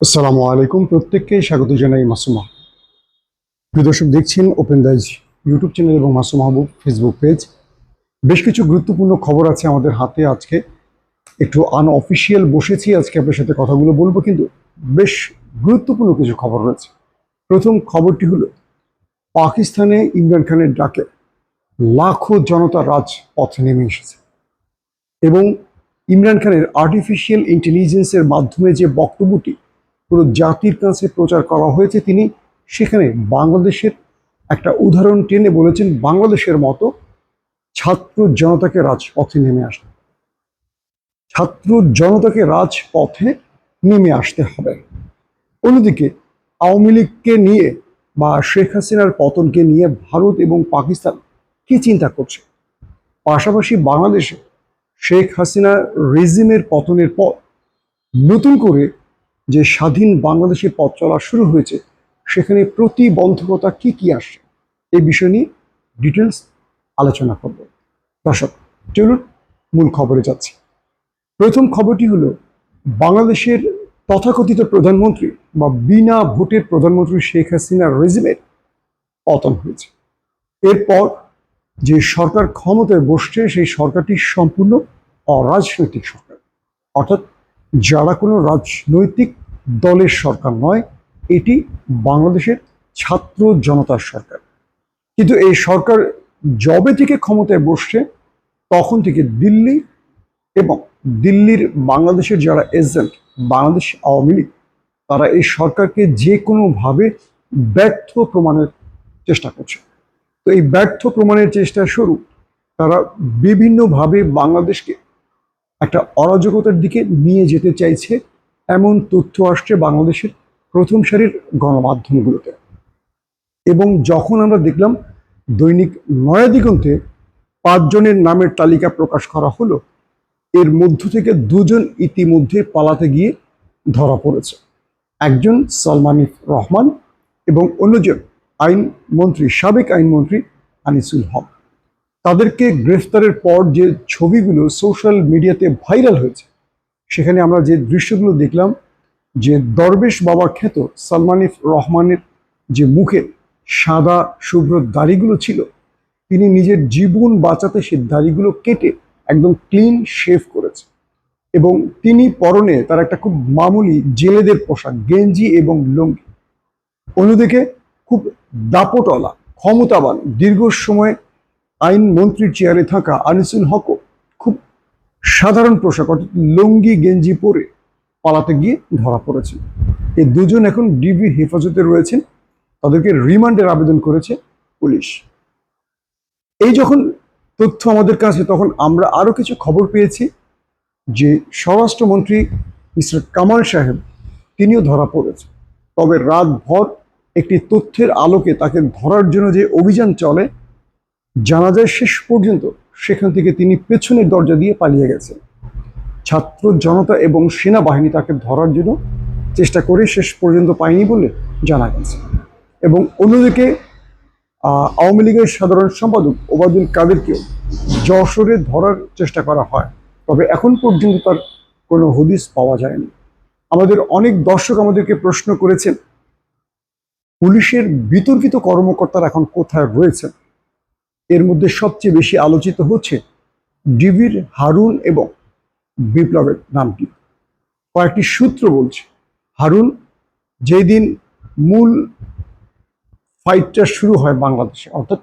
আসসালামু আলাইকুম প্রত্যেককে স্বাগত জানাই মাসুম। প্রিয় দর্শক, দেখছেন ওপেন দাইজ ইউটিউব চ্যানেল এবং মাসুম মাহবুব ফেসবুক পেজ বেশ কিছু গুরুত্বপূর্ণ খবর আছে আমাদের হাতে আজকে। একটু আনঅফিসিয়াল বসেছি আজকে আপনার সাথে কথাগুলো বলব, কিন্তু বেশ গুরুত্বপূর্ণ কিছু খবর রয়েছে। প্রথম খবরটি হলো, পাকিস্তানে ইমরান খানের ডাকে লাখো জনতা রাজ পথে নেমে এসেছে। এবং ইমরান খানের আর্টিফিশিয়াল ইন্টেলিজেন্সের মাধ্যমে যে বক্তব্যটি পুরো জাতির কাছে প্রচার করা হয়েছে। তিনি সেখানে বাংলাদেশের একটা উদাহরণ টেনে বলেছেন, বাংলাদেশের মতো ছাত্র জনতাকে রাজপথে নেমে আসতে ছাত্র জনতাকে রাজপথে নেমে আসতে হবে। অন্যদিকে আওয়ামী লীগকে নিয়ে বা শেখ হাসিনার পতনকে নিয়ে ভারত এবং পাকিস্তান কি চিন্তা করছে? পাশাপাশি বাংলাদেশে শেখ হাসিনা রেজিমের পতনের পর নতুন করে যে স্বাধীন বাংলাদেশের পথ চলা শুরু হয়েছে, সেখানে প্রতিবন্ধকতা কি কি আসছে, এই বিষয় নিয়ে ডিটেলস আলোচনা করব। দর্শক, চলুন মূল খবরে যাচ্ছি। প্রথম খবরটি হলো, বাংলাদেশের তথাকথিত প্রধানমন্ত্রী বা বিনা ভোটের প্রধানমন্ত্রী শেখ হাসিনার রেজিমের পতন হয়েছে। এরপর যে সরকার ক্ষমতায় বসছে, সেই সরকারটি সম্পূর্ণ অরাজনৈতিক সরকার। অর্থাৎ যারা কোনো রাজনৈতিক দলের সরকার নয়, এটি বাংলাদেশের ছাত্র জনতার সরকার। কিন্তু এই সরকার জবে থেকে ক্ষমতায় বসছে, তখন থেকে দিল্লি এবং দিল্লির বাংলাদেশের যারা এজেন্ট, বাংলাদেশ আওয়ামী লীগ, তারা এই সরকারকে যে কোনোভাবে ব্যর্থ প্রমাণের চেষ্টা করছে। তো এই ব্যর্থ প্রমাণের চেষ্টা শুরু তারা বিভিন্নভাবে বাংলাদেশকে একটা অরাজকতার দিকে নিয়ে যেতে চাইছে এমন তথ্য আসছে বাংলাদেশের প্রথম সারির গণমাধ্যমগুলোতে। এবং যখন আমরা দেখলাম দৈনিক নয়াদিগন্তে পাঁচজনের নামের তালিকা প্রকাশ করা হলো, এর মধ্য থেকে দুজন ইতিমধ্যে পালাতে গিয়ে ধরা পড়েছে। একজন সালমানিফ রহমান এবং অন্যজন আইনমন্ত্রী সাবেক আইনমন্ত্রী আনিসুল হক। তাদেরকে গ্রেফতারের পর যে ছবিগুলো সোশ্যাল মিডিয়াতে ভাইরাল হয়েছে, সেখানে আমরা যে দৃশ্যগুলো দেখলাম, যে দরবেশ বাবা খ্যাত সালমানিফ রহমানের যে মুখে সাদা শুভ্র দাড়িগুলো ছিল, তিনি নিজের জীবন বাঁচাতে সে দাড়িগুলো কেটে একদম ক্লিন শেভ করেছে। এবং তিনি পরনে তার একটা খুব মামুলি জেলেদের পোশাক, গেঞ্জি এবং লুঙ্গি। অন্যদিকে খুব দাপটলা ক্ষমতাবান, দীর্ঘ সময় আইনমন্ত্রীর চেয়ারে থাকা আনিসুল হক খুব সাধারণ পোশাক, অর্থাৎ লুঙ্গি, গেঞ্জি পরে পালাতে গিয়ে ধরা পড়েছে এই দুজন এখন ডিবি হেফাজতে রয়েছেন। তাদেরকে রিমান্ডের আবেদন করেছে পুলিশ। এই যখন তথ্য আমাদের কাছে, তখন আমরা আরও কিছু খবর পেয়েছি যে স্বরাষ্ট্রমন্ত্রী মিস্টার কামাল সাহেব তিনিও ধরা পড়েছে তবে রাতভর একটি তথ্যের আলোকে তাকে ধরার জন্য যে অভিযান চলে জানা যায় শেষ পর্যন্ত সেখান থেকে তিনি পেছনের দরজা দিয়ে পালিয়ে গেছেন। ছাত্র জনতা এবং সেনাবাহিনী তাকে ধরার জন্য চেষ্টা করে শেষ পর্যন্ত পায়নি বলে জানা গেছে। এবং অন্যদিকে আওয়ামী লীগের সাধারণ সম্পাদক ওবায়দুল কাদেরকেও যশোরে ধরার চেষ্টা করা হয়। তবে এখন পর্যন্ত তার কোনো হদিস পাওয়া যায়নি। আমাদের অনেক দর্শক আমাদেরকে প্রশ্ন করেছেন, পুলিশের বিতর্কিত কর্মকর্তারা এখন কোথায় রয়েছেন? এর মধ্যে সবচেয়ে বেশি আলোচিত হচ্ছে ডিবির হারুন এবং বিপ্লবের নামটি কয়েকটি সূত্র বলছে, হারুন যেই দিন মূল ফাইটটা শুরু হয় বাংলাদেশে, অর্থাৎ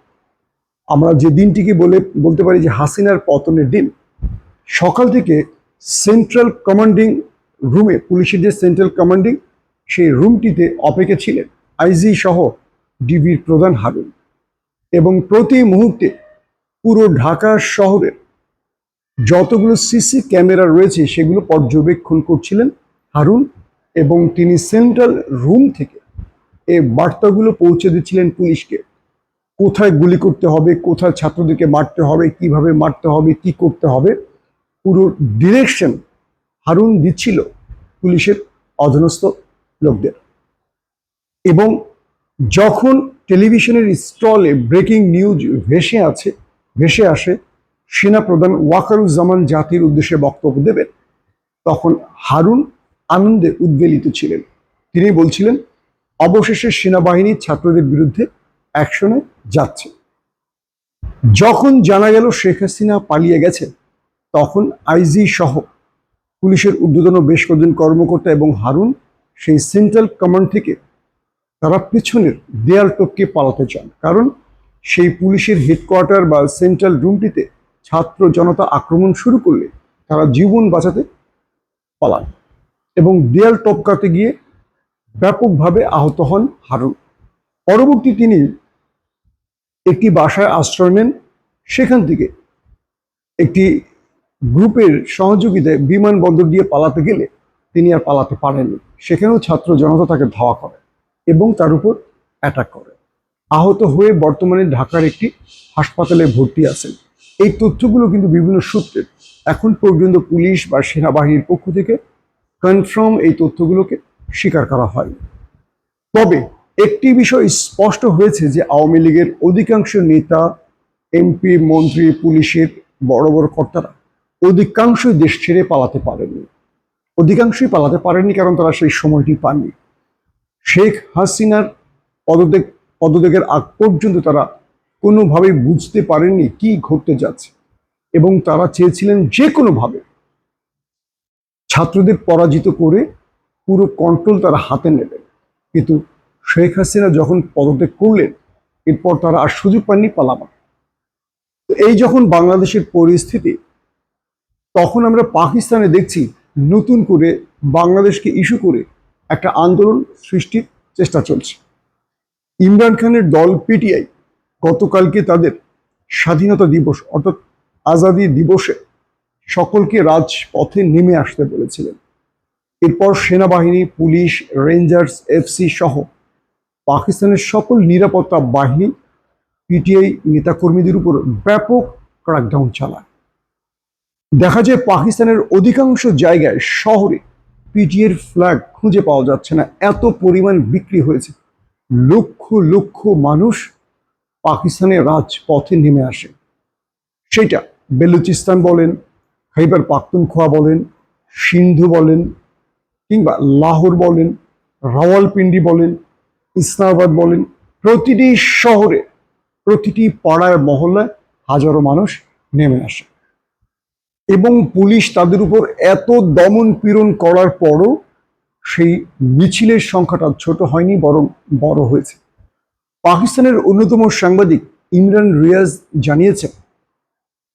আমরা যে দিনটিকে বলে, বলতে পারি যে হাসিনার পতনের দিন, সকাল থেকে সেন্ট্রাল কমান্ডিং রুমে পুলিশের যে সেন্ট্রাল কমান্ডিং সেই রুমটিতে অপেক্ষা ছিলেন আইজি সহ ডিবির প্রধান হারুন। এবং প্রতি মুহূর্তে পুরো ঢাকা শহরের যতগুলো সিসি ক্যামেরা রয়েছে সেগুলো পর্যবেক্ষণ করছিলেন হারুন এবং তিনি সেন্ট্রাল রুম থেকে এই বার্তাগুলো পৌঁছে দিচ্ছিলেন পুলিশকে। কোথায় গুলি করতে হবে, কোথায় ছাত্রদেরকে মারতে হবে, কীভাবে মারতে হবে, কি করতে হবে, পুরো ডিরেকশন হারুন দিচ্ছিল পুলিশের অধীনস্থ লোকদের। এবং যখন টেলিভিশনের স্টলে ব্রেকিং নিউজ ভেসে আছে, ভেসে আসে। সেনাপ্রধান ওয়াকারুজ্জামান জাতির উদ্দেশ্যে বক্তব্য দেবেন। তখন হারুন আনন্দে উদ্বেলিত ছিলেন। তিনি বলছিলেন, অবশেষে সেনাবাহিনী ছাত্রদের বিরুদ্ধে অ্যাকশনে যাচ্ছে। যখন জানা গেল শেখ হাসিনা পালিয়ে গেছে, তখন আইজি সহ পুলিশের ঊর্ধ্বতন বেশ কয়েকজন কর্মকর্তা এবং হারুন সেই সেন্ট্রাল কমান্ড থেকে তারা পেছনের দেয়াল টপকে পালাতে চান। কারণ সেই পুলিশের হেডকোয়ার্টার বা সেন্ট্রাল রুমটিতে ছাত্র জনতা আক্রমণ শুরু করলে তারা জীবন বাঁচাতে পালান এবং দেয়াল টপকাতে গিয়ে ব্যাপকভাবে আহত হন হারুন। পরবর্তী তিনি একটি বাসায় আশ্রয় নেন। সেখান থেকে একটি গ্রুপের সহযোগিতায় বিমানবন্দর দিয়ে পালাতে গেলে তিনি আর পালাতে পারেননি। সেখানেও ছাত্র জনতা তাকে ধাওয়া করে। এবং তার উপর অ্যাটাক করে। আহত হয়ে বর্তমানে ঢাকার একটি হাসপাতালে ভর্তি আছেন। এই তথ্যগুলো কিন্তু বিভিন্ন সূত্রে এখন পর্যন্ত পুলিশ বা সেনাবাহিনীর পক্ষ থেকে কনফার্ম এই তথ্যগুলোকে স্বীকার করা হয়নি। তবে একটি বিষয় স্পষ্ট হয়েছে যে আওয়ামী লীগের অধিকাংশ নেতা, এমপি, মন্ত্রী, পুলিশের বড় বড় কর্তারা অধিকাংশই দেশ ছেড়ে পালাতে পারেননি। অধিকাংশই পালাতে পারেননি কারণ তারা সেই সময়টি পাননি। শেখ হাসিনার পদত্যাগ, পদত্যাগের আগ পর্যন্ত তারা কোনোভাবেই বুঝতে পারেননি কি ঘটতে যাচ্ছে এবং তারা চেয়েছিলেন যে কোনোভাবে ছাত্রদের পরাজিত করে পুরো কন্ট্রোল তারা হাতে নেবেন কিন্তু শেখ হাসিনা যখন পদত্যাগ করলেন, এরপর তারা আর সুযোগ পাননি পালাবার। তো এই যখন বাংলাদেশের পরিস্থিতি, তখন আমরা পাকিস্তানে দেখছি নতুন করে বাংলাদেশকে ইস্যু করে একটা আন্দোলন সৃষ্টির চেষ্টা চলছে। ইমরান খানের দল পিটিআই গতকালকে তাদের স্বাধীনতা দিবস অর্থাৎ আজাদি দিবসে সকলকে রাজপথে নেমে আসতে বলেছিলেন। এরপর সেনাবাহিনী, পুলিশ, রেঞ্জার্স এফসি সহ পাকিস্তানের সকল নিরাপত্তা বাহিনী পিটিআই নেতাকর্মীদের উপর ব্যাপক ক্র্যাকডাউন চালায়। দেখা যায় পাকিস্তানের অধিকাংশ জায়গায় শহরে পিটিএর ফ্ল্যাগ খুঁজে পাওয়া যাচ্ছে না। এত পরিমাণ বিক্রি হয়েছে। লক্ষ লক্ষ মানুষ পাকিস্তানের রাজপথে নেমে আসে। সেটা বেলুচিস্তান বলেন, খাইবার পাখতুনখোয়া বলেন, সিন্ধু বলেন, কিংবা লাহোর বলেন, রাওয়ালপিন্ডি বলেন, ইসলামাবাদ বলেন, প্রতিটি শহরে, প্রতিটি পাড়ায়, মহল্লায় হাজারো মানুষ নেমে আসে। এবং পুলিশ তাদের উপর এত দমন পীড়ন করার পরও সেই মিছিলের সংখ্যাটা ছোট হয়নি, বরং বড় হয়েছে। পাকিস্তানের অন্যতম সাংবাদিক ইমরান রিয়াজ জানিয়েছেন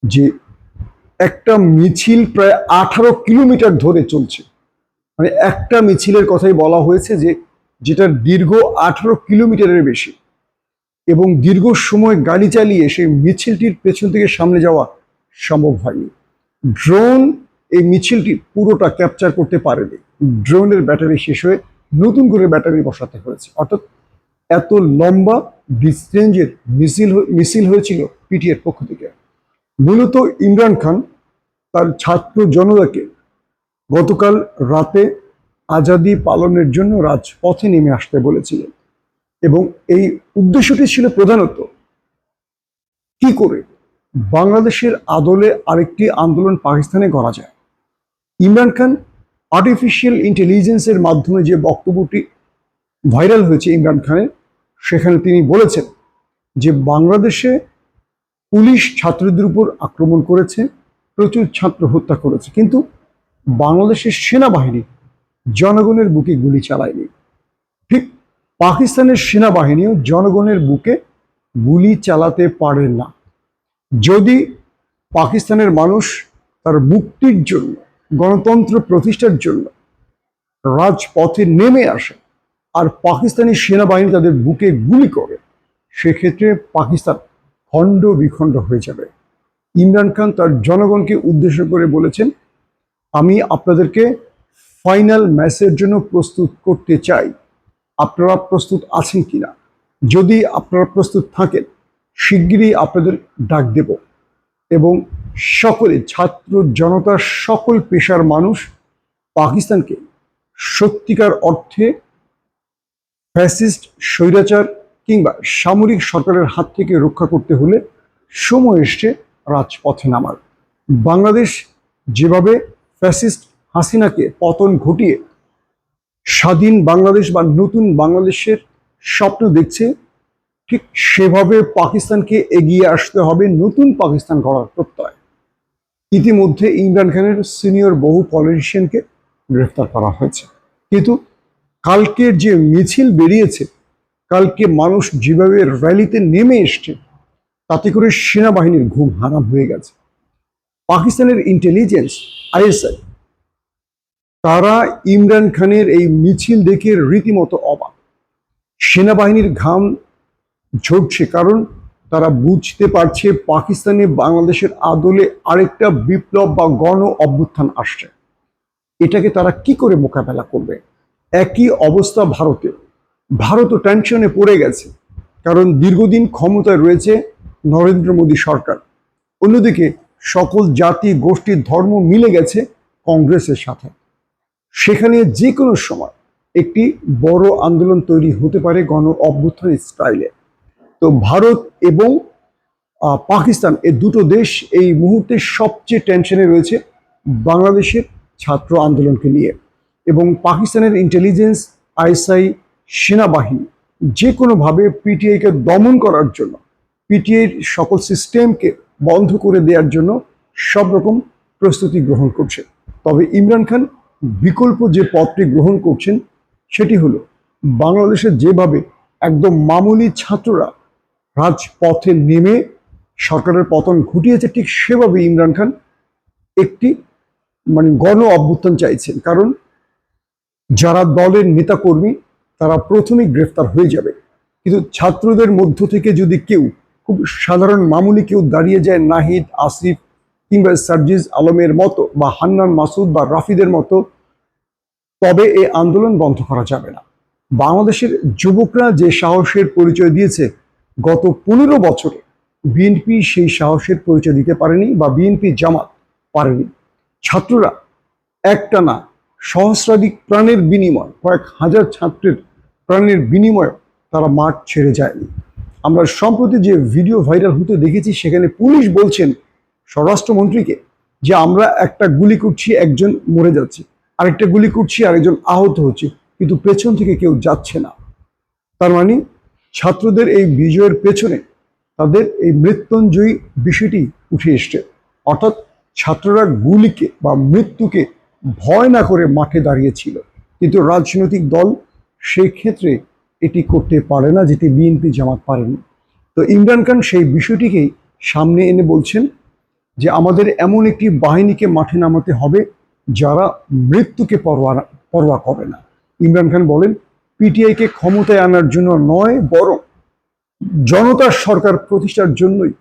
যে একটা মিছিল প্রায় আঠারো কিলোমিটার ধরে চলছে। মানে একটা মিছিলের কথাই বলা হয়েছে যে যেটার দীর্ঘ আঠারো কিলোমিটারের বেশি এবং দীর্ঘ সময় গাড়ি চালিয়ে সেই মিছিলটির পেছন থেকে সামনে যাওয়া সম্ভব হয়নি। ড্রোন এই মিছিলটি পুরোটা ক্যাপচার করতে পারেনি। ড্রোনের ব্যাটারি শেষ হয়ে নতুন করে ব্যাটারি বসাতে হয়েছে। অর্থাৎ এত লম্বা ডিস্টেন্সের মিছিল মিছিল হয়েছিল পিটিএর পক্ষ থেকে। মূলত ইমরান খান তার ছাত্র জনতাকে গতকাল রাতে আজাদি পালনের জন্য রাজপথে নেমে আসতে বলেছিলেন এবং এই উদ্দেশ্যটি ছিল প্রধানত কি করে বাংলাদেশের আদলে আরেকটি আন্দোলন পাকিস্তানে করা যায়। ইমরান খান আর্টিফিশিয়াল ইন্টেলিজেন্সের মাধ্যমে যে বক্তব্যটি ভাইরাল হয়েছে ইমরান খানের, সেখানে তিনি বলেছেন যে বাংলাদেশে পুলিশ ছাত্রদের উপর আক্রমণ করেছে, প্রচুর ছাত্র হত্যা করেছে, কিন্তু বাংলাদেশের সেনাবাহিনী জনগণের বুকে গুলি চালায়নি। ঠিক পাকিস্তানের সেনাবাহিনীও জনগণের বুকে গুলি চালাতে পারে না। যদি পাকিস্তানের মানুষ তার মুক্তির জন্য, গণতন্ত্র প্রতিষ্ঠার জন্য রাজপথে নেমে আসে আর পাকিস্তানি সেনাবাহিনী তাদের বুকে গুলি করে, সেক্ষেত্রে পাকিস্তান খণ্ড বিখণ্ড হয়ে যাবে। ইমরান খান তার জনগণকে উদ্দেশ্য করে বলেছেন, আমি আপনাদেরকে ফাইনাল ম্যাচের জন্য প্রস্তুত করতে চাই। আপনারা প্রস্তুত আছেন কিনা? যদি আপনারা প্রস্তুত থাকেন শিগগিরই আপনাদের ডাক দেব এবং সকলে, ছাত্র জনতার সকল পেশার মানুষ পাকিস্তানকে সত্যিকার অর্থে ফ্যাসিস্ট, স্বৈরাচার কিংবা সামরিক সরকারের হাত থেকে রক্ষা করতে হলে সময় এসছে রাজপথে নামার। বাংলাদেশ যেভাবে ফ্যাসিস্ট হাসিনাকে পতন ঘটিয়ে স্বাধীন বাংলাদেশ বা নতুন বাংলাদেশের স্বপ্ন দেখছে ঠিক সেভাবে পাকিস্তানকে এগিয়ে আসতে হবে, নতুন পাকিস্তান গড়ার প্রত্যয়। ইতিমধ্যে ইমরান খানের সিনিয়র বহু পলিটিশিয়ানকে গ্রেফতার করা হয়েছে। কিন্তু কালকের যে মিছিল বেরিয়েছে, কালকে মানুষ যেভাবে র্যালিতে নেমে এসছে, তাতে করে সেনাবাহিনীর ঘুম হারাম হয়ে গেছে। পাকিস্তানের ইন্টেলিজেন্স আইএসআই, তারা ইমরান খানের এই মিছিল দেখে রীতিমতো অবাক। সেনাবাহিনীর ঘাম ঝরছে, কারণ তারা বুঝতে পারছে পাকিস্তানে বাংলাদেশের আদলে আরেকটা বিপ্লব বা গণ অভ্যুত্থান আসছে। এটাকে তারা কি করে মোকাবেলা করবে? একই অবস্থা ভারতে। ভারতও টেনশনে পড়ে গেছে, কারণ দীর্ঘদিন ক্ষমতায় রয়েছে নরেন্দ্র মোদী সরকার। অন্যদিকে সকল জাতি গোষ্ঠীর ধর্ম মিলে গেছে কংগ্রেসের সাথে। সেখানে যে কোনো সময় একটি বড় আন্দোলন তৈরি হতে পারে গণ অভ্যুত্থান স্টাইলে। তো ভারত এবং পাকিস্তান এই দুটো দেশ এই মুহূর্তে সবচেয়ে টেনশনে রয়েছে বাংলাদেশের ছাত্র আন্দোলনকে নিয়ে এবং পাকিস্তানের ইন্টেলিজেন্স আইএসআই সেনাবাহিনী যে কোনোভাবে পিটিআইকে দমন করার জন্য পিটিআইয়ের সকল সিস্টেমকে বন্ধ করে দেওয়ার জন্য সব রকম প্রস্তুতি গ্রহণ করছে। তবে ইমরান খান বিকল্প যে পথটি গ্রহণ করছেন সেটি হলো বাংলাদেশে যেভাবে একদম মামুলি ছাত্ররা রাজপথে নেমে সরকারের পতন ঘটিয়েছে, ঠিক সেভাবে ইমরান খান একটি মানে গণ অভ্যুত্থান চাইছেন। কারণ যারা দলের নেতাকর্মী, তারা প্রথমেই গ্রেফতার হয়ে যাবে। কিন্তু ছাত্রদের মধ্য থেকে যদি কেউ, খুব সাধারণ মামুলি কেউ দাঁড়িয়ে যায়, নাহিদ, আসিফ কিংবা সার্জিজ আলমের মতো বা হান্নান মাসুদ বা রাফিদের মতো, তবে এই আন্দোলন বন্ধ করা যাবে না। বাংলাদেশের যুবকরা যে সাহসের পরিচয় দিয়েছে গত পনেরো বছরে বিএনপি সেই সাহসের পরিচয় দিতে পারেনি বা বিএনপি জামাত পারেনি। ছাত্ররা একটা না সহস্রাধিক প্রাণের বিনিময়, কয়েক হাজার ছাত্রের প্রাণের বিনিময়ে তারা মাঠ ছেড়ে যায়নি। আমরা সম্প্রতি যে ভিডিও ভাইরাল হতে দেখেছি, সেখানে পুলিশ বলছেন স্বরাষ্ট্রমন্ত্রীকে যে আমরা একটা গুলি করছি, একজন মরে যাচ্ছে, আরেকটা গুলি করছি, আরেকজন আহত হচ্ছে, কিন্তু পেছন থেকে কেউ যাচ্ছে না। তার মানে ছাত্রদের এই বিজয়ের পেছনে তাদের এই মৃত্যুঞ্জয়ী বিষয়টি উঠে এসছে। অর্থাৎ ছাত্ররা গুলিকে বা মৃত্যুকে ভয় না করে মাঠে দাঁড়িয়েছিল। কিন্তু রাজনৈতিক দল সেই ক্ষেত্রে এটি করতে পারে না, যেটি বিএনপি জামাত পারেনি। তো ইমরান খান সেই বিষয়টিকেই সামনে এনে বলছেন যে, আমাদের এমন একটি বাহিনীকে মাঠে নামাতে হবে যারা মৃত্যুকে পরোয়া পরোয়া করে না। ইমরান খান বলেন পিটিআইকে ক্ষমতায় আনার জন্য নয়, বরং জনতার সরকার প্রতিষ্ঠার জন্যই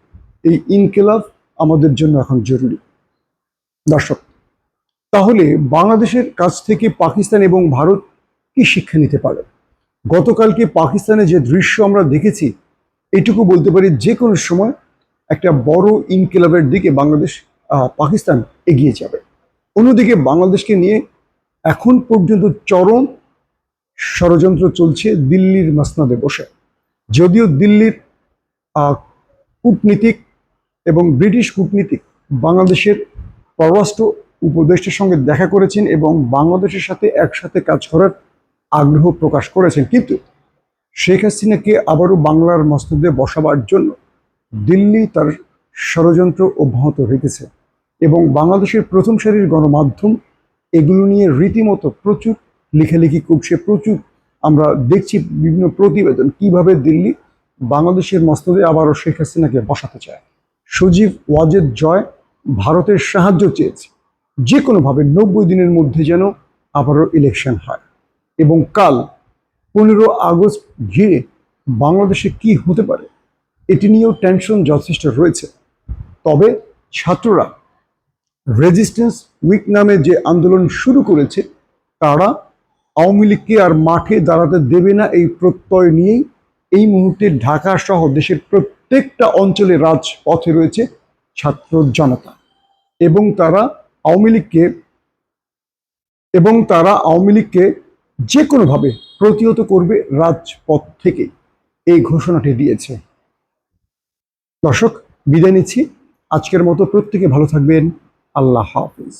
এই ইনকেলাব আমাদের জন্য এখন জরুরি। দর্শক, তাহলে বাংলাদেশের কাছ থেকে পাকিস্তান এবং ভারত কি শিক্ষা নিতে পারে? গতকালকে পাকিস্তানে যে দৃশ্য আমরা দেখেছি, এটুকু বলতে পারি যে কোনো সময় একটা বড় ইনকেলাবের দিকে বাংলাদেশ পাকিস্তান এগিয়ে যাবে। অন্যদিকে বাংলাদেশকে নিয়ে এখন পর্যন্ত চরম ষড়যন্ত্র চলছে দিল্লির মাসনাদে বসে। যদিও দিল্লির কূটনীতিক এবং ব্রিটিশ কূটনীতিক বাংলাদেশের পররাষ্ট্র উপদেষ্টার সঙ্গে দেখা করেছেন এবং বাংলাদেশের সাথে একসাথে কাজ করার আগ্রহ প্রকাশ করেছেন। কিন্তু শেখ হাসিনাকে আবারও বাংলার মসনদে বসাবার জন্য দিল্লি তার ষড়যন্ত্র অব্যাহত রেখেছে এবং বাংলাদেশের প্রথম সারির গণমাধ্যম এগুলো নিয়ে রীতিমতো প্রচুর লেখালেখি করছে প্রচুর আমরা দেখছি বিভিন্ন প্রতিবেদন। কীভাবে দিল্লি বাংলাদেশের মসনদে আবারও শেখ হাসিনাকে বসাতে চায়? সজীব ওয়াজেদ জয় ভারতের সাহায্য চেয়েছে। যে কোনোভাবে নব্বই দিনের মধ্যে যেন আবারও ইলেকশন হয়। এবং কাল পনেরো আগস্ট ঘিরে বাংলাদেশে কি হতে পারে, এটি নিয়েও টেনশন যথেষ্ট রয়েছে। তবে ছাত্ররা রেজিস্ট্যান্স উইক নামে যে আন্দোলন শুরু করেছে, তারা আওয়ামী লীগকে আর মাঠে দাঁড়াতে দেবে না এই প্রত্যয় নিয়েই। এই মুহূর্তে ঢাকা সহ দেশের প্রত্যেকটা অঞ্চলে রাজপথে রয়েছে ছাত্র জনতা। এবং তারা আওয়ামী লীগকে, এবং তারা আওয়ামী লীগকে যে কোনোভাবে প্রতিহত করবে রাজপথ থেকে, এই ঘোষণাটি দিয়েছে। দর্শক, বিদায় নিচ্ছি। আজকের মতো প্রত্যেকে ভালো থাকবেন। আল্লাহ হাফিজ।